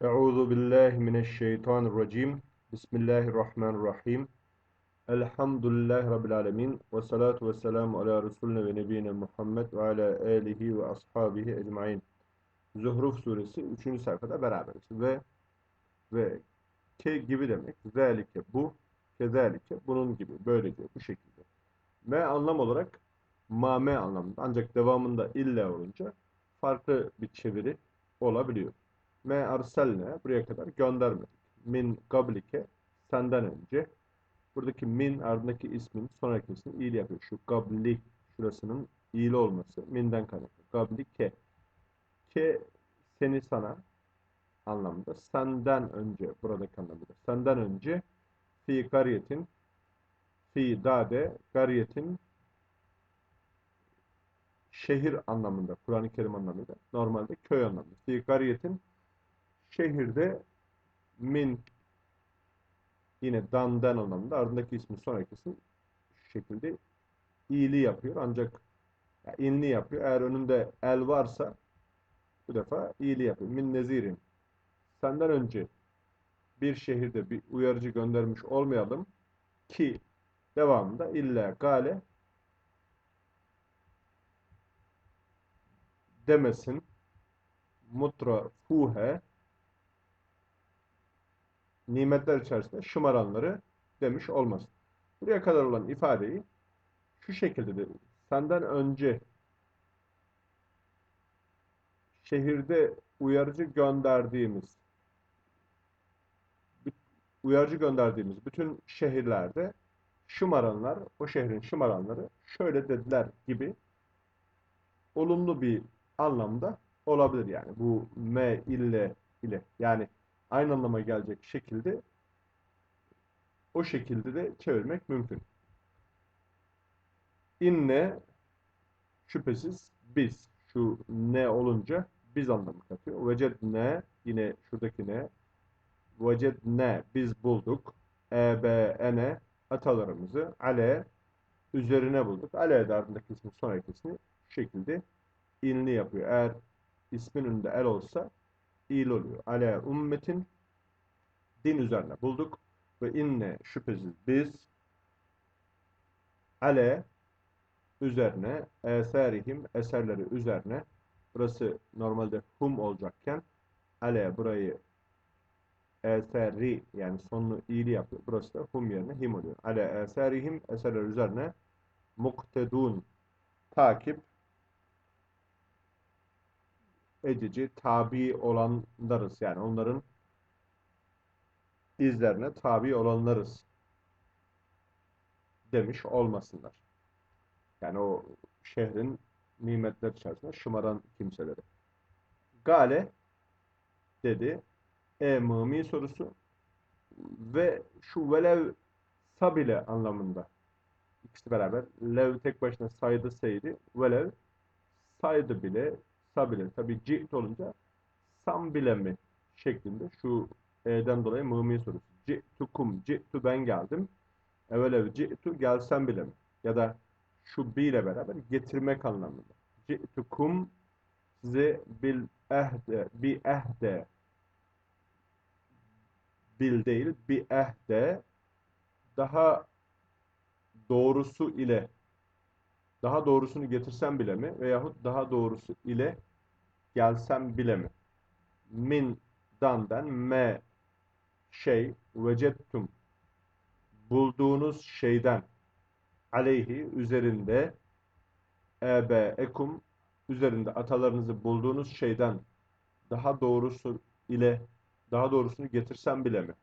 Euzu billahi mineşşeytanirracim. Bismillahirrahmanirrahim. Elhamdülillahi rabbil alamin ve salatu vesselamu ala resulina ve nebiyina Muhammed ve ala alihi ve ashabihi ecmaîn. Zuhruf suresi 3. sayfada beraberiz. Ve ve ke gibi demek. Zelike bu, kezalike bunun gibi, böylece, bu şekilde. Me anlam olarak mame anlamında ancak devamında illa olunca farklı bir çeviri olabiliyor. Me arselne buraya kadar göndermedik. Min gablike senden önce. Buradaki min ardındaki ismin sonrakisini iyili yapıyor. Şu gabli şurasının iyili olması minden kaynaklı. Gablike ke seni sana anlamında. Senden önce buradaki anlamında. Senden önce fi gariyetin fi dade gariyetin şehir anlamında, Kur'an-ı Kerim anlamında, normalde köy anlamında. Fi gariyetin şehirde min yine dandan anlamında ardındaki ismin sonrakisi şu şekilde iyiliği yapıyor ancak yani inli yapıyor. Eğer önünde el varsa bu defa iyiliği yapıyor. Min nezirin. Senden önce bir şehirde bir uyarıcı göndermiş olmayalım ki devamında illa gale demesin mutra fuhe nimetler içerisinde şımaranları demiş olmasın. Buraya kadar olan ifadeyi şu şekilde de senden önce şehirde uyarıcı gönderdiğimiz uyarıcı gönderdiğimiz bütün şehirlerde şımaranlar, o şehrin şımaranları şöyle dediler gibi olumlu bir anlamda olabilir yani. Bu me ile ile yani aynı anlama gelecek şekilde o şekilde de çevirmek mümkün. İnne şüphesiz biz şu ne olunca biz anlamı katıyor. Veced ne yine şuradaki ne veced ne biz bulduk. Ebe ene atalarımızı ale üzerine bulduk. Ale de ardındaki ismin sonraki ismi şekilde inli yapıyor. Eğer ismin önünde el olsa il oluyor. Ale ummetin din üzerine bulduk ve inne şüphesiz biz ale üzerine eserihim eserleri üzerine burası normalde hum olacakken ale burayı eseri yani sonunu iyili yapıyor. Burası da hum yerine him oluyor. Ale eserihim eserler üzerine muktedun takip edici, tabi olanlarız. Yani onların izlerine tabi olanlarız demiş olmasınlar. Yani o şehrin nimetler içerisinde şımaran kimseleri. Gale dedi. E mımi sorusu ve şu velev sabile anlamında. İkisi beraber. Lev tek başına saydı seydi. Velev saydı bile sabile. Tabi ciht olunca sam bile mi şeklinde şu e'den dolayı mımi sorusu. Ci'tukum, ci'tu ben geldim. Evvelev ci'tu gelsem bile mi? Ya da şu bi ile beraber getirmek anlamında. Ci'tukum size bil ehde, bi ehde bil değil, bi ehde daha doğrusu ile daha doğrusunu getirsem bile mi veyahut daha doğrusu ile gelsem bile mi? Min dandan me şey vecettum bulduğunuz şeyden aleyhi üzerinde ebe ekum üzerinde atalarınızı bulduğunuz şeyden daha doğrusu ile daha doğrusunu getirsem bile mi?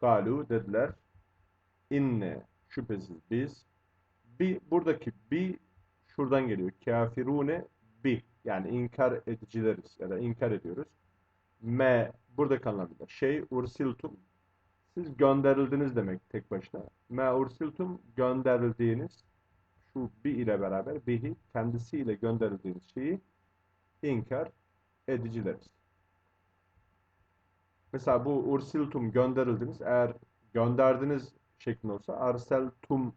Galu dediler. İnne şüphesiz biz bi buradaki bi şuradan geliyor. Kafirune bi yani inkar edicileriz ya da inkar ediyoruz. Me buradaki anlamda şey ursiltum siz gönderildiniz demek tek başına. Me ursiltum gönderildiğiniz şu bi ile beraber bihi kendisiyle gönderildiğiniz şeyi inkar edicileriz. Mesela bu ursiltum gönderildiniz. Eğer gönderdiniz şeklinde olsa arseltum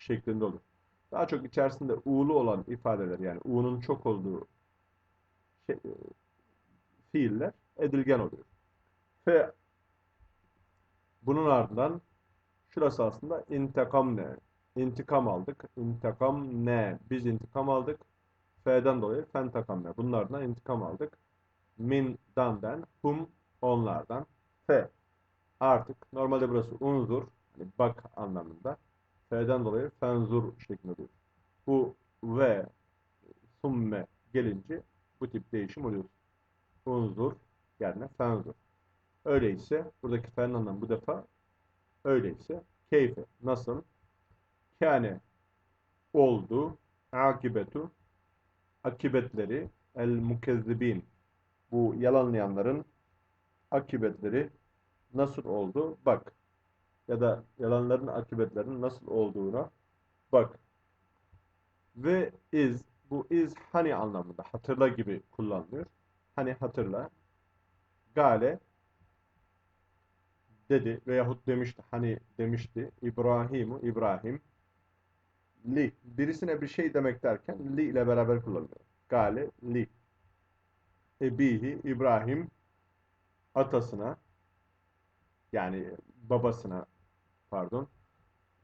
şeklinde olur. Daha çok içerisinde u'lu olan ifadeler yani u'nun çok olduğu şey, fiiller edilgen oluyor. Fe bunun ardından şurası aslında intikam ne? İntikam aldık. İntikam ne? Biz intikam aldık. F'den dolayı fentakam ne? Bunlardan intikam aldık. Min dan'den, hum onlardan. F artık normalde burası unzur hani bak anlamında. F'den dolayı fenzur şeklinde oluyor. Bu ve summe gelince bu tip değişim oluyor. Unzur yerine fenzur. Öyleyse buradaki fe'nin anlamı bu defa öyleyse keyfe nasıl kâne oldu akibetu akibetleri el mukezzibin bu yalanlayanların akibetleri nasıl oldu bak ya da yalanların akıbetlerinin nasıl olduğuna bak. Ve iz bu iz hani anlamında hatırla gibi kullanılıyor. Hani hatırla. Gale dedi veyahut demişti. Hani demişti. İbrahimu İbrahim li birisine bir şey demek derken li ile beraber kullanılıyor. Gale li ebihi İbrahim atasına yani babasına pardon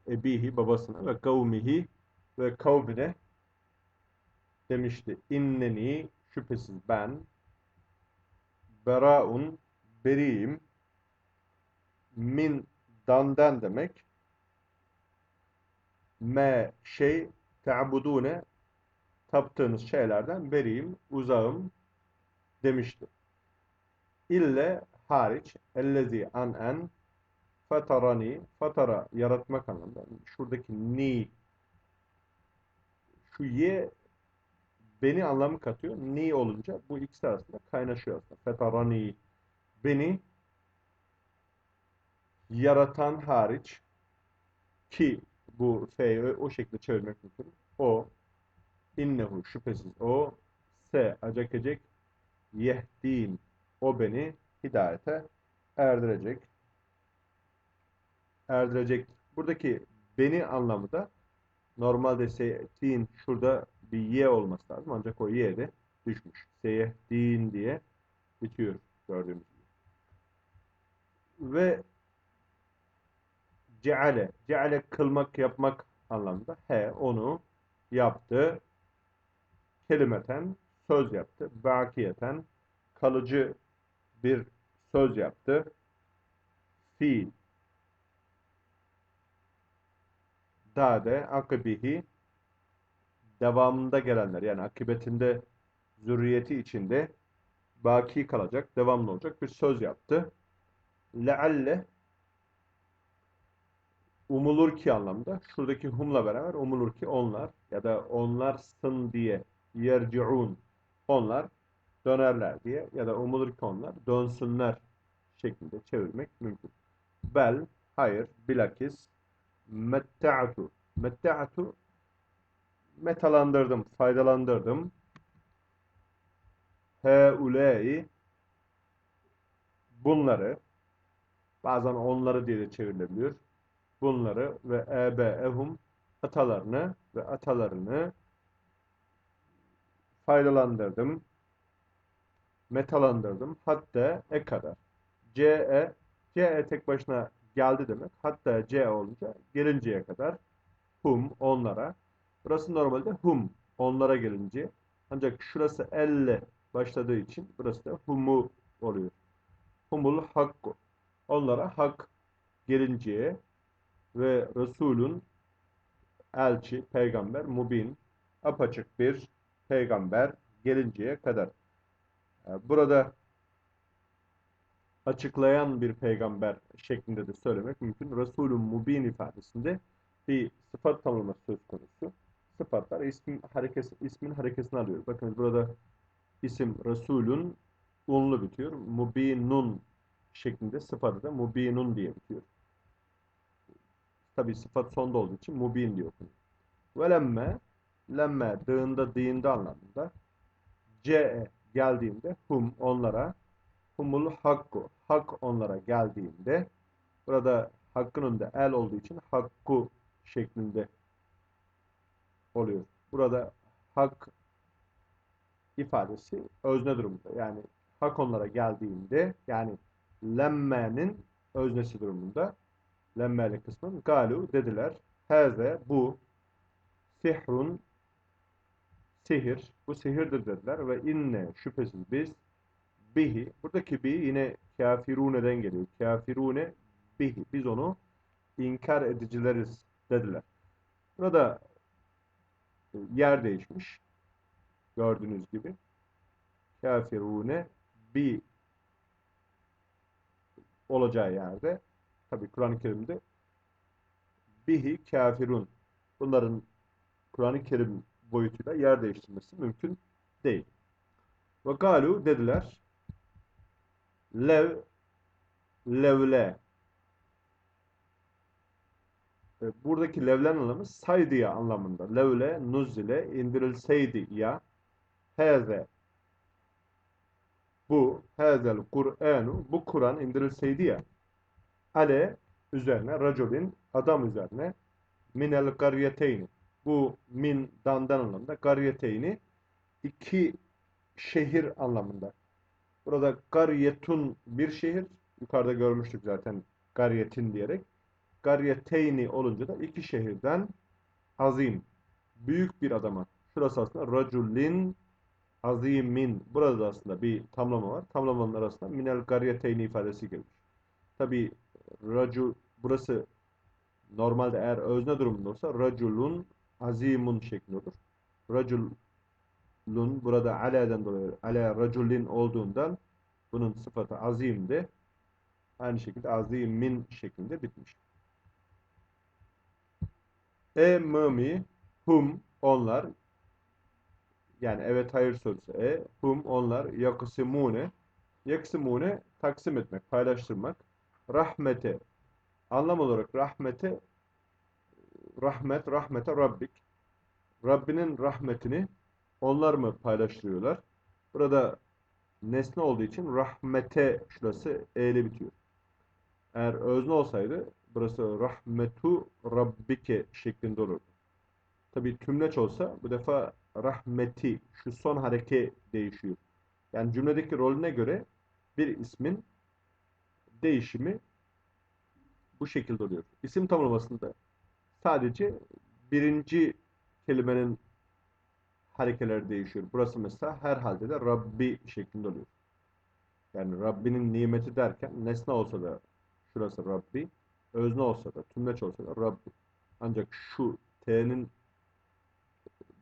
ebihi babasına ve kavmihi ve kavmine demişti. İnneni şüphesiz ben beraun beriyim min dandan demek me şey te'budune taptığınız şeylerden beriyim, uzağım demişti. İlle hariç ellezi an en fatarani fatara yaratmak anlamında. Şuradaki ni şu ye beni anlamı katıyor. Ni olunca bu ikisi arasında kaynaşıyor aslında. Fatarani beni yaratan hariç ki bu F'yi o şekilde çevirmek mümkün. O innehu şüphesiz o se acakecek yehdin o beni hidayete erdirecek. Erdirecek. Buradaki beni anlamı da normalde seyehdin şurada bir ye olması lazım. Ancak o ye de düşmüş. Seyehdin diye bitiyor gördüğümüz gibi. Ve ceale. Ceale kılmak, yapmak anlamında. He, onu yaptı. Kelimeten söz yaptı. Bakiyeten kalıcı bir söz yaptı. Fi dade akibihi devamında gelenler yani akıbetinde zürriyeti içinde baki kalacak, devamlı olacak bir söz yaptı. Lealle umulur ki anlamda şuradaki humla beraber umulur ki onlar ya da onlarsın diye yerciun onlar dönerler diye ya da umulur ki onlar dönsünler şeklinde çevirmek mümkün. Bel, hayır, bilakis metta'tu. Metta'tu metalandırdım, faydalandırdım. Heulei bunları bazen onları diye de çevrilebiliyor. Bunları ve ebeehum atalarını ve atalarını faydalandırdım metalandırdım. Hatta e kadar. CE CE tek başına geldi demek. Hatta C olunca gelinceye kadar hum onlara. Burası normalde hum onlara gelince. Ancak şurası elle başladığı için burası da humu oluyor. Humul hakku. Onlara hak gelinceye ve Resulün elçi, peygamber, mubin, apaçık bir peygamber gelinceye kadar. Ee, burada açıklayan bir peygamber şeklinde de söylemek mümkün. Resulün mubin ifadesinde bir sıfat tanımlaması söz konusu. Sıfatlar ismin, harekesi, ismin harekesini alıyor. Bakın burada isim Resulün unlu bitiyor. Mubinun şeklinde sıfatı da mubinun diye bitiyor. Tabi sıfat sonda olduğu için mubin diyor. Ve lemme lemme dığında dığında anlamında ce geldiğinde hum onlara humul hakku hak onlara geldiğinde burada hakkın önünde el olduğu için hakku şeklinde oluyor. Burada hak ifadesi özne durumunda. Yani hak onlara geldiğinde yani lemmenin öznesi durumunda. Lemmeli kısmın. Galu dediler. Heze bu sihrun sihir. Bu sihirdir dediler ve inne şüphesiz biz bihi. Buradaki bi yine kafirune'den geliyor. Kafirune bihi. Biz onu inkar edicileriz dediler. Burada yer değişmiş. Gördüğünüz gibi. Kafirune bi olacağı yerde tabi Kur'an-ı Kerim'de bihi kafirun bunların Kur'an-ı Kerim boyutuyla yer değiştirmesi mümkün değil. Ve galu dediler lev levle. E, buradaki levlen anlamı saydiye anlamında. Levle nuzile indirilseydi ya. Heze. Bu hezel Kur'anu bu Kur'an indirilseydi ya. Ale üzerine raculin adam üzerine minel garyeteyni bu min dandan anlamında garyeteyni iki şehir anlamında. Burada garyetun bir şehir yukarıda görmüştük zaten garyetin diyerek garyeteyni olunca da iki şehirden azim büyük bir adama. Şurası aslında raculin azimin. Burada da aslında bir tamlama var. Tamlamanın arasında minel garyeteyni ifadesi gelir. Tabi racul burası normalde eğer özne durumunda olsa raculun azimun şeklinde olur. Raculun burada aleden dolayı ala raculin olduğundan bunun sıfatı azimdi. Aynı şekilde azimin şeklinde bitmiş. E mımi hum onlar yani evet hayır sorusu. E hum onlar yaksimune yaksimune taksim etmek, paylaştırmak. Rahmete anlam olarak rahmete rahmet, rahmete Rabbik. Rabbinin rahmetini onlar mı paylaştırıyorlar? Burada nesne olduğu için rahmete şurası e'li bitiyor. Eğer özne olsaydı burası rahmetu rabbike şeklinde olurdu. Tabi tümleç olsa bu defa rahmeti şu son hareke değişiyor. Yani cümledeki rolüne göre bir ismin değişimi bu şekilde oluyor. İsim tamlamasında sadece birinci kelimenin harekeleri değişiyor. Burası mesela herhalde de Rabbi şeklinde oluyor. Yani Rabbinin nimeti derken nesne olsa da şurası Rabbi, özne olsa da, tümleç olsa da Rabbi. Ancak şu T'nin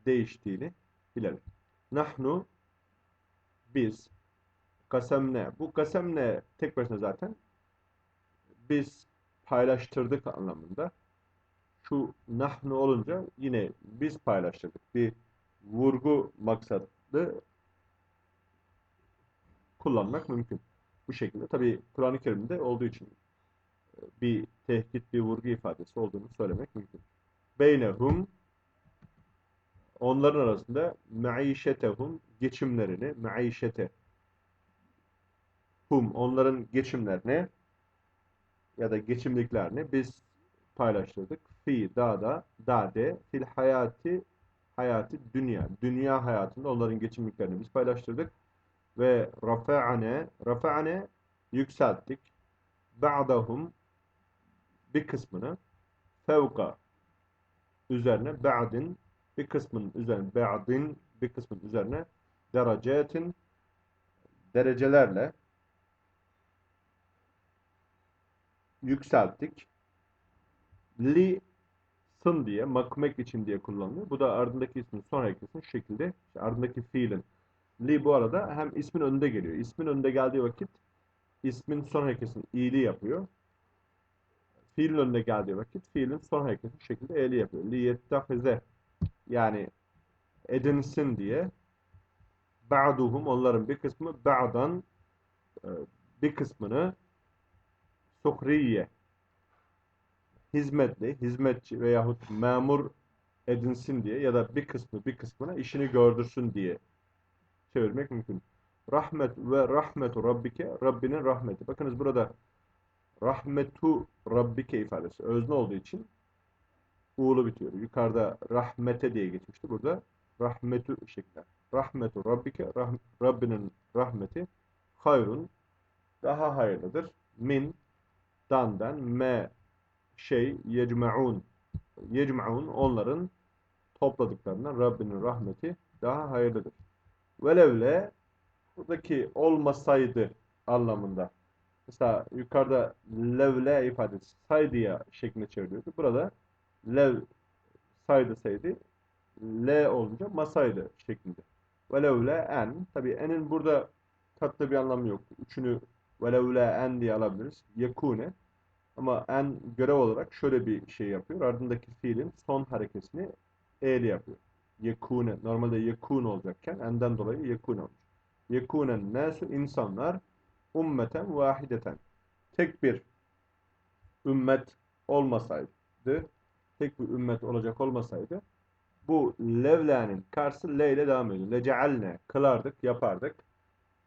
değiştiğini bilelim. Nahnu biz kasemne. Bu kasemne tek başına zaten biz paylaştırdık anlamında. Şu nahnu olunca yine biz paylaştırdık. Bir vurgu maksatlı kullanmak mümkün. Bu şekilde. Tabi Kur'an-ı Kerim'de olduğu için bir tehdit, bir vurgu ifadesi olduğunu söylemek mümkün. Beynehum onların arasında maişetehum geçimlerini, maişete hum onların geçimlerini ya da geçimliklerini biz paylaştırdık. Fi dağda, dade, fil hayati, hayati dünya. Dünya hayatında onların geçimliklerini biz paylaştırdık. Ve rafa'ane, rafa'ane yükselttik. Ba'dahum bir kısmını fevka üzerine ba'din bir kısmının üzerine ba'din bir kısmın üzerine derecetin derecelerle yükselttik. Li sın diye, makmek için diye kullanılıyor. Bu da ardındaki ismin son eklesin şu şekilde. İşte ardındaki fiilin. Li bu arada hem ismin önünde geliyor. İsmin önünde geldiği vakit ismin son harekesini iyiliği yapıyor. Fiilin önünde geldiği vakit fiilin son harekesini şu şekilde e'li yapıyor. Li yettehize yani edinsin diye ba'duhum onların bir kısmı ba'dan e, bir kısmını sukriye hizmetli, hizmetçi veyahut memur edinsin diye ya da bir kısmı bir kısmına işini gördürsün diye çevirmek mümkün. Rahmet ve rahmetu rabbike Rabbinin rahmeti. Bakınız burada rahmetu rabbike ifadesi özne olduğu için uğulu bitiyor. Yukarıda rahmete diye geçmişti. Burada rahmetu şeklinde. Rahmetu rabbike Rabbinin rahmeti hayrun daha hayırlıdır. Min dandan me şey yecmaun yecmaun onların topladıklarından Rabbinin rahmeti daha hayırlıdır. Velevle buradaki olmasaydı anlamında. Mesela yukarıda levle ifadesi saydıya şeklinde çeviriyordu. Burada lev saydısaydı L olunca masaydı şeklinde. Velevle en. Tabi enin burada katlı bir anlamı yok. Üçünü velevle en diye alabiliriz. Yekune. Ama en görev olarak şöyle bir şey yapıyor. Ardındaki fiilin son harekesini e'li yapıyor. Yekune. Normalde yekun olacakken enden dolayı yekun olmuş. Yekunen nasu insanlar ummeten vahideten. Tek bir ümmet olmasaydı, tek bir ümmet olacak olmasaydı bu levla'nın karşısı le ile devam ediyor. Lecealne kılardık, yapardık.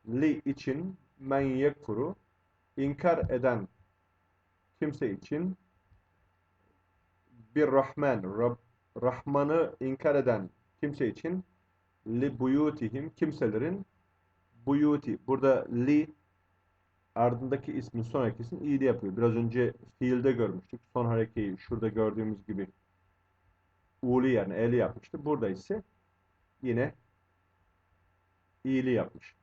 Li için men yekfuru inkar eden kimse için bir Rahman, Rab, Rahman'ı inkar eden kimse için li buyutihim kimselerin buyuti. Burada li ardındaki ismin son harekesini iyili yapıyor. Biraz önce fiilde görmüştük. Son harekeyi şurada gördüğümüz gibi uli yani eli yapmıştı. Burada ise yine iyili yapmış.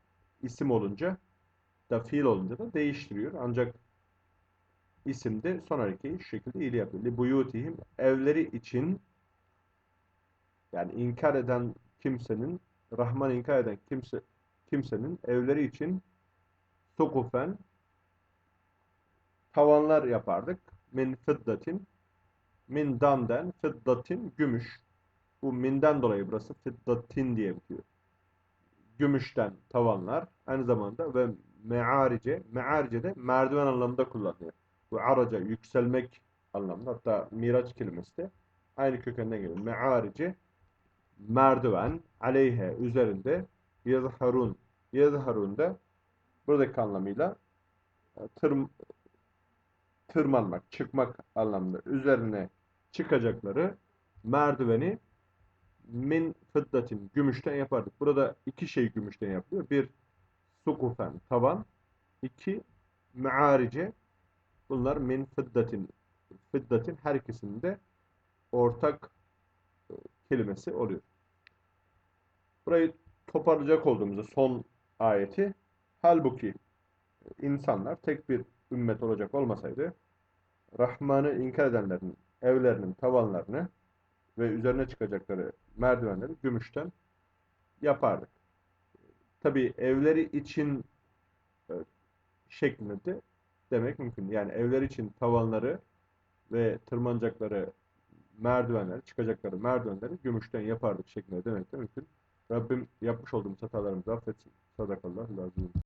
İsim olunca da fiil olunca da değiştiriyor. Ancak isimde son harekeyi şu şekilde iyili yapıyor. Li buyutihim evleri için yani inkar eden kimsenin Rahman inkar eden kimse kimsenin evleri için sukufen tavanlar yapardık. Min fiddatin min damden fiddatin gümüş. Bu minden dolayı burası fiddatin diye bitiyor. Gümüşten tavanlar aynı zamanda ve mearice mearice de merdiven anlamında kullanılıyor. Bu araca yükselmek anlamında hatta miraç kelimesi de aynı kökenden geliyor. Mearice merdiven aleyhe üzerinde yazharun yazharun da buradaki anlamıyla tırm tırmanmak, çıkmak anlamında üzerine çıkacakları merdiveni min fıddatin gümüşten yapardık. Burada iki şey gümüşten yapılıyor. Bir sukufen tavan, iki mearice bunlar min fıddatin fıddatin her ikisinde ortak e, kelimesi oluyor. Burayı toparlayacak olduğumuzda son ayeti halbuki insanlar tek bir ümmet olacak olmasaydı Rahman'ı inkar edenlerin evlerinin tavanlarını ve üzerine çıkacakları merdivenleri gümüşten yapardık. Tabi evleri için e, şeklinde de demek mümkün. Yani evler için tavanları ve tırmanacakları merdivenler, çıkacakları merdivenleri gümüşten yapardık şeklinde demek de mümkün. Rabbim yapmış olduğumuz hatalarımızı affetsin. Sadakallahu lazım.